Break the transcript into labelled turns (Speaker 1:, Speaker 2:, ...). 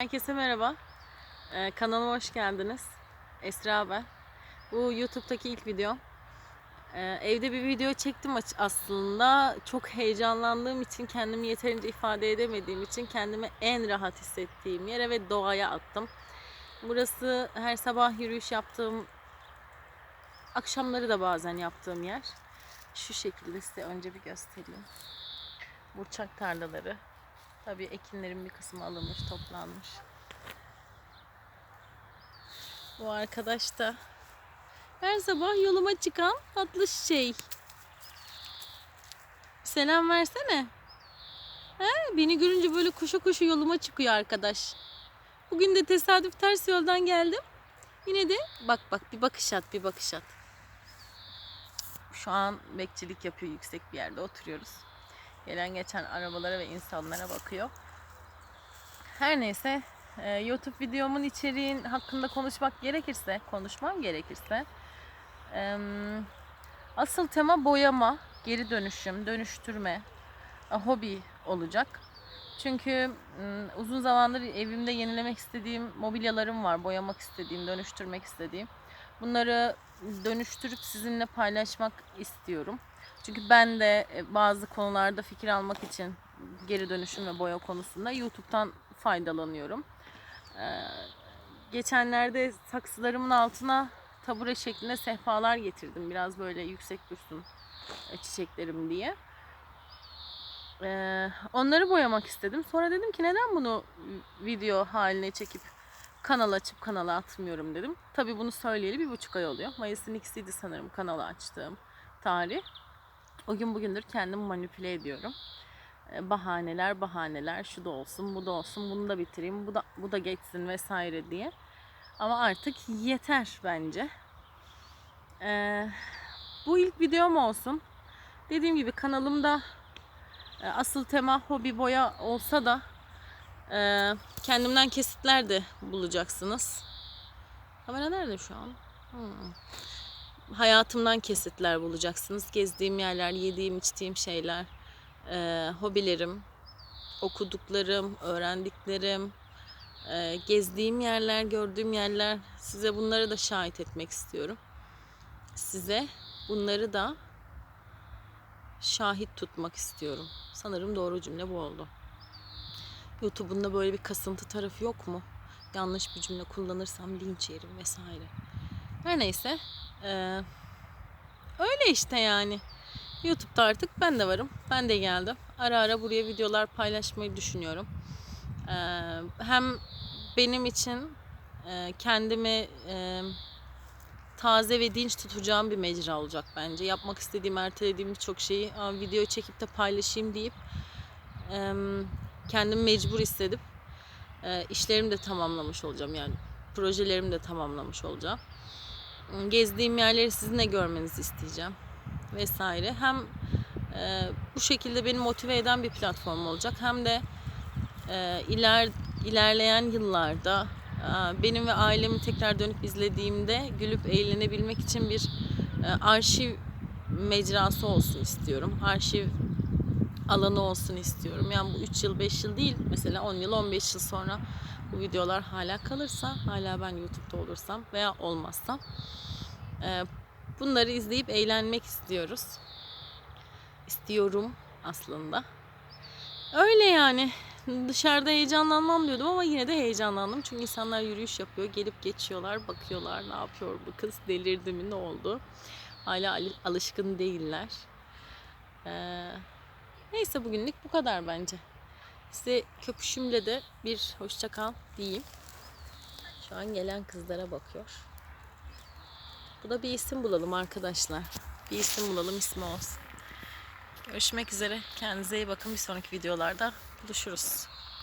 Speaker 1: Herkese merhaba. Ee, kanalıma hoş geldiniz. Esra ben. Bu YouTube'daki ilk video. Ee, evde bir video çektim aslında. Çok heyecanlandığım için, kendimi yeterince ifade edemediğim için kendimi en rahat hissettiğim yere ve doğaya attım. Burası her sabah yürüyüş yaptığım, akşamları da bazen yaptığım yer. Şu şekilde size önce bir göstereyim. Burçak tarlaları. Tabii ekinlerin bir kısmı alınmış, toplanmış. Bu arkadaş da her sabah yoluma çıkan tatlı şey. Selam versene. He, beni görünce böyle koşu koşu yoluma çıkıyor arkadaş. Bugün de tesadüf ters yoldan geldim. Yine de bak bak bir bakış at bir bakış at. Şu an bekçilik yapıyor yüksek bir yerde oturuyoruz. Gelen geçen arabalara ve insanlara bakıyor. Her neyse e, YouTube videomun içeriğin hakkında konuşmak gerekirse, konuşmam gerekirse asıl tema boyama, geri dönüşüm, dönüştürme, hobi olacak. Çünkü uzun zamandır evimde yenilemek istediğim mobilyalarım var, boyamak istediğim, dönüştürmek istediğim. Bunları dönüştürüp sizinle paylaşmak istiyorum. Çünkü ben de e, bazı konularda fikir almak için geri dönüşüm ve boya konusunda YouTube'dan faydalanıyorum. Ee, geçenlerde saksılarımın altına tabure şeklinde sehpalar getirdim. Biraz böyle yüksek dursun e, çiçeklerim diye. Ee, onları boyamak istedim. Sonra dedim ki neden bunu video haline çekip kanal açıp kanala atmıyorum dedim. Tabii bunu söyleyeli bir buçuk ay oluyor. Mayıs'ın ikisiydi sanırım kanalı açtığım tarih. O gün bugündür kendimi manipüle ediyorum. Ee, Bahaneler, bahaneler, şu da olsun, bu da olsun, bunu da bitireyim, bu da bu da geçsin vesaire diye. Ama artık yeter bence. Ee, bu ilk videom olsun. Dediğim gibi kanalımda e, asıl tema hobi boya olsa da e, kendimden kesitler de bulacaksınız. Kamera nerede şu an? Hmm hayatımdan kesitler bulacaksınız. Gezdiğim yerler, yediğim, içtiğim şeyler, e, hobilerim, okuduklarım, öğrendiklerim, e, gezdiğim yerler, gördüğüm yerler. Size bunları da şahit etmek istiyorum. Size bunları da şahit tutmak istiyorum. Sanırım doğru cümle bu oldu. YouTube'un da böyle bir kasıntı tarafı yok mu? Yanlış bir cümle kullanırsam linç yerim vesaire. Her neyse. Ee, öyle işte yani. YouTube'da artık ben de varım. Ben de geldim. Ara ara buraya videolar paylaşmayı düşünüyorum. Ee, hem benim için e, kendimi e, taze ve dinç tutacağım bir mecra olacak bence. Yapmak istediğim, ertelediğim birçok şeyi "Aa, video çekip de paylaşayım deyip kendimi mecbur hissedip e, işlerimi de tamamlamış olacağım. Yani projelerimi de tamamlamış olacağım gezdiğim yerleri sizinle görmenizi isteyeceğim vesaire. Hem e, bu şekilde beni motive eden bir platform olacak hem de e, iler ilerleyen yıllarda e, benim ve ailemi tekrar dönüp izlediğimde gülüp eğlenebilmek için bir e, arşiv mecrası olsun istiyorum. Arşiv alanı olsun istiyorum. Yani bu 3 yıl 5 yıl değil mesela 10 yıl 15 yıl sonra bu videolar hala kalırsa hala ben YouTube'da olursam veya olmazsam e, bunları izleyip eğlenmek istiyoruz. İstiyorum aslında. Öyle yani. Dışarıda heyecanlanmam diyordum ama yine de heyecanlandım. Çünkü insanlar yürüyüş yapıyor. Gelip geçiyorlar, bakıyorlar. Ne yapıyor bu kız? Delirdi mi? Ne oldu? Hala al- alışkın değiller. Ee, neyse bugünlük bu kadar bence. Size köpüşümle de bir hoşça kal diyeyim. Şu an gelen kızlara bakıyor. Bu da bir isim bulalım arkadaşlar. Bir isim bulalım ismi olsun. Görüşmek üzere. Kendinize iyi bakın. Bir sonraki videolarda buluşuruz.